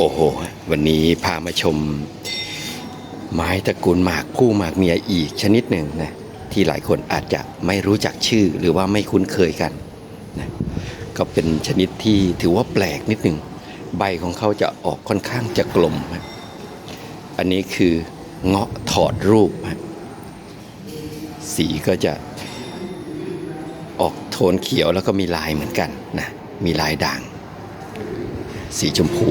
โอ้โห วันนี้พามาชม ไม้ตระกูลหมากคู่หมากเมียอีกชนิดหนึ่งนะที่หลายคนอาจจะไม่รู้จักชื่อหรือว่าไม่คุ้นเคยกันนะก็เป็นชนิดที่ถือว่าแปลกนิดหนึ่งใบของเขาจะออกค่อนข้างจะกลมนะอันนี้คือเงาะถอดรูปนะสีก็จะออกโทนเขียวแล้วก็มีลายเหมือนกันนะมีลายด่าง สีชมพู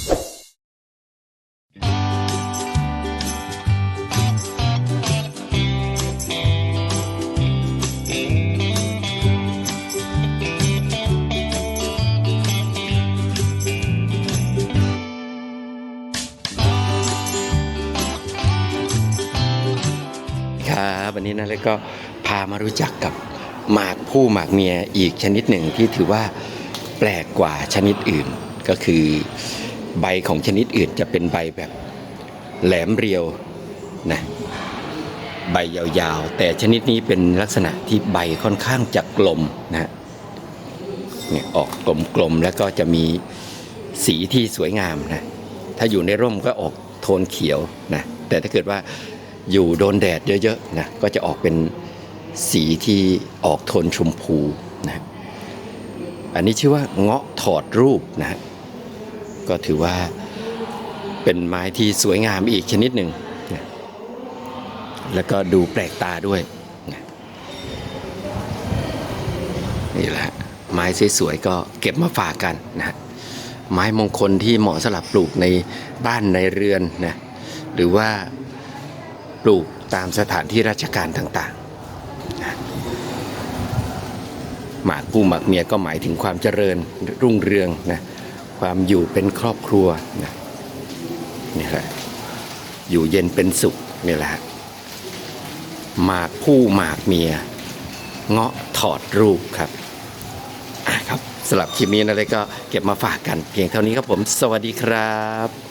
ครับวันนี้นะแล้วก็พามารู้จักกับหมากผู้หมากเมียอีกชนิดหนึ่งที่ถือว่าแปลกกว่าชนิดอื่น ก็คือใบของชนิดอื่นจะเป็นใบแบบแหลมเรียวนะใบยาวๆ แต่ชนิดนี้เป็นลักษณะที่ใบค่อนข้างจะกลมนะเนี่ยออกกลมๆแล้วก็จะมีสีที่สวยงามนะถ้าอยู่ในร่มก็ออกโทนเขียวนะแต่ถ้าเกิดว่า อยู่โดนแดดเยอะๆนะก็จะออกเป็นสีที่ออกโทนชมพูนะอันนี้ชื่อว่าเงาะถอดรูปนะก็ถือว่าเป็นไม้ที่สวยงามอีกชนิดหนึ่งนะแล้วก็ดูแปลกตาด้วยนะนี่แหละไม้สวยๆก็เก็บมาฝากกันนะไม้มงคลที่เหมาะสำหรับปลูกในบ้านในเรือนนะหรือว่า ปลูกตามสถานที่ราชการต่างๆหมากผู้หมากเมียก็หมายถึงความเจริญรุ่งเรืองนะความอยู่เป็นครอบครัวนะนี่แหละอยู่เย็นเป็นสุขนี่แหละหมากผู้หมากเมีย เงาะถอดรูปครับอะครับสำหรับคลิปนี้นะเลยก็เก็บมาฝากกัน เพียงเท่านี้ครับผม สวัสดีครับ